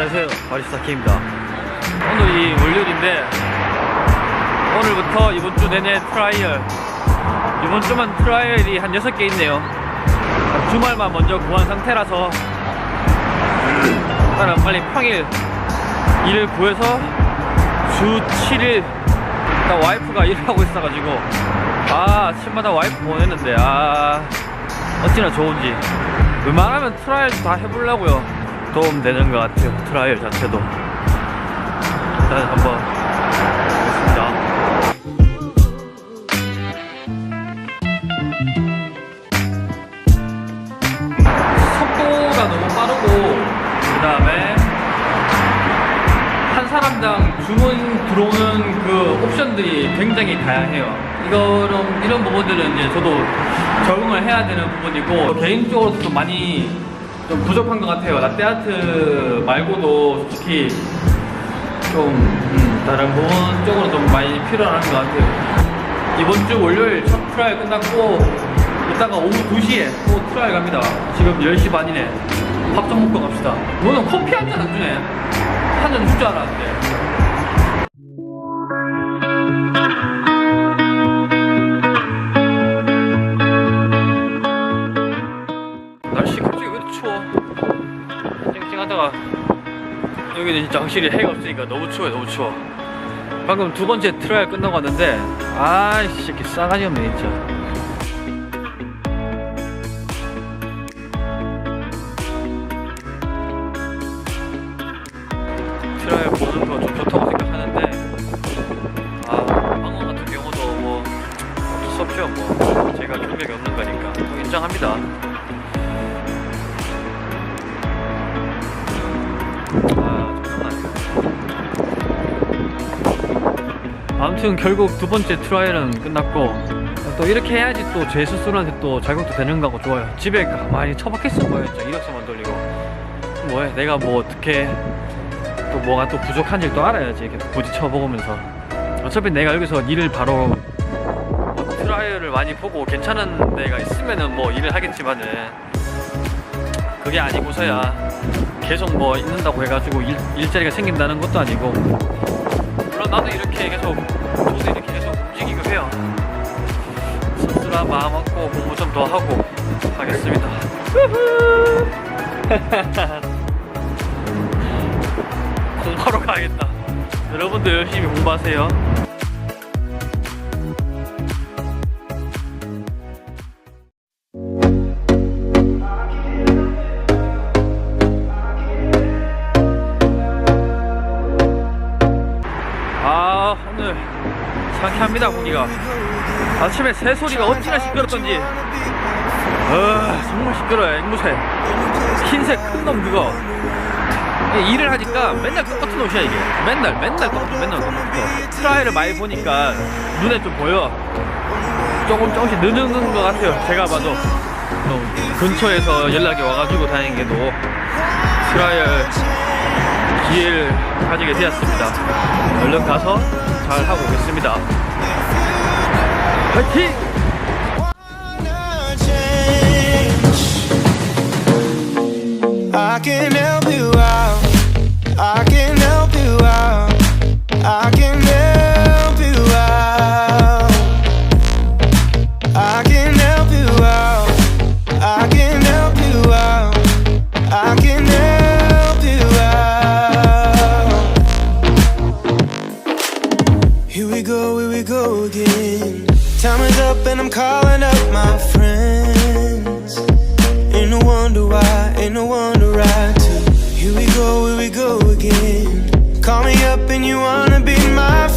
안녕하세요. 바리스타 K입니다. 오늘이 월요일인데 오늘부터 이번 주 내내 트라이얼 이번 주만 트라이얼이 한 6개 있네요. 주말만 먼저 구한 상태라서 일단은 빨리 평일 일을 구해서 주 7일 일단 와이프가 일을 하고 있어가지고 아 아침마다 와이프 보냈는데 아 어찌나 좋은지. 웬만하면 트라이얼 다 해보려고요 도움 되는 것 같아요. 트라이얼 자체도. 일단 한번 보겠습니다. 속도가 너무 빠르고 그 다음에 한 사람당 주문 들어오는 그 옵션들이 굉장히 다양해요. 이거는 이런 부분들은 이제 저도 적응을 해야 되는 부분이고 개인적으로도 좀 많이 좀 부족한 것 같아요. 라떼아트 말고도 솔직히 좀 음, 다른 부분 쪽으로 좀 많이 필요한 것 같아요. 이번 주 월요일 첫 트라이얼 끝났고 이따가 오후 2시에 또 트라이얼 갑니다. 지금 10시 반이네. 밥 좀 먹고 갑시다. 너는 커피 한 잔 안 주네. 한 잔 줄 줄 알았는데. 추워? 쨍쨍하다가 여기는 진짜 확실히 해가 없으니까 너무 추워요 너무 추워. 방금 두 번째 트라이얼 끝나고 왔는데 아이씨 새끼 싸가지 없네 진짜. 트라이얼 보는 거 좀 좋다고 생각하는데 아 방금 같은 경우도 뭐 어쩔 수 없죠 뭐. 제가 경력이 없는 거니까. 뭐 인정합니다 아 아무튼 결국 두 번째 트라이얼은 끝났고 또 이렇게 해야지 또 제 스스로한테 또 자극도 되는 거고 좋아요. 집에 가만히 처박혔을 거예요 진짜 이력서만 돌리고. 뭐해? 내가 뭐 어떻게 또 뭐가 또 부족한지 또 알아야지 이렇게 부딪혀 먹으면서. 어차피 내가 여기서 일을 바로 뭐 트라이얼을 많이 보고 괜찮은 데가 있으면은 뭐 일을 하겠지만은 그게 아니고서야 계속 뭐 있는다고 해가지고 일, 일자리가 생긴다는 것도 아니고. 물론 나도 이렇게 계속 저도 이렇게 계속 움직이고 해요. 씁쓸한 마음 먹고 공부 좀 더 하고 하겠습니다. 공부하러 가야겠다. 여러분도 열심히 공부하세요 아 오늘 상쾌합니다 공기가. 아침에 새 소리가 어찌나 시끄럽던지. 아 정말 시끄러워요 앵무새. 흰색 큰 놈 그거. 일을 하니까 맨날 똑같은 옷이야 이게. 맨날 맨날 똑같아 맨날 똑같아 트라이를 많이 보니까 눈에 좀 보여. 조금 조금씩 느는 것 같아요 제가 봐도. 또 근처에서 연락이 와가지고 다행히도 트라이얼 기회를 가지게 되었습니다 얼른 가서 잘 하고 오겠습니다 화이팅! I can help we go again. Time is up and I'm calling up my friends. Ain't no wonder why, ain't no wonder I too. Here we go, here we go again. Call me up and you wanna be my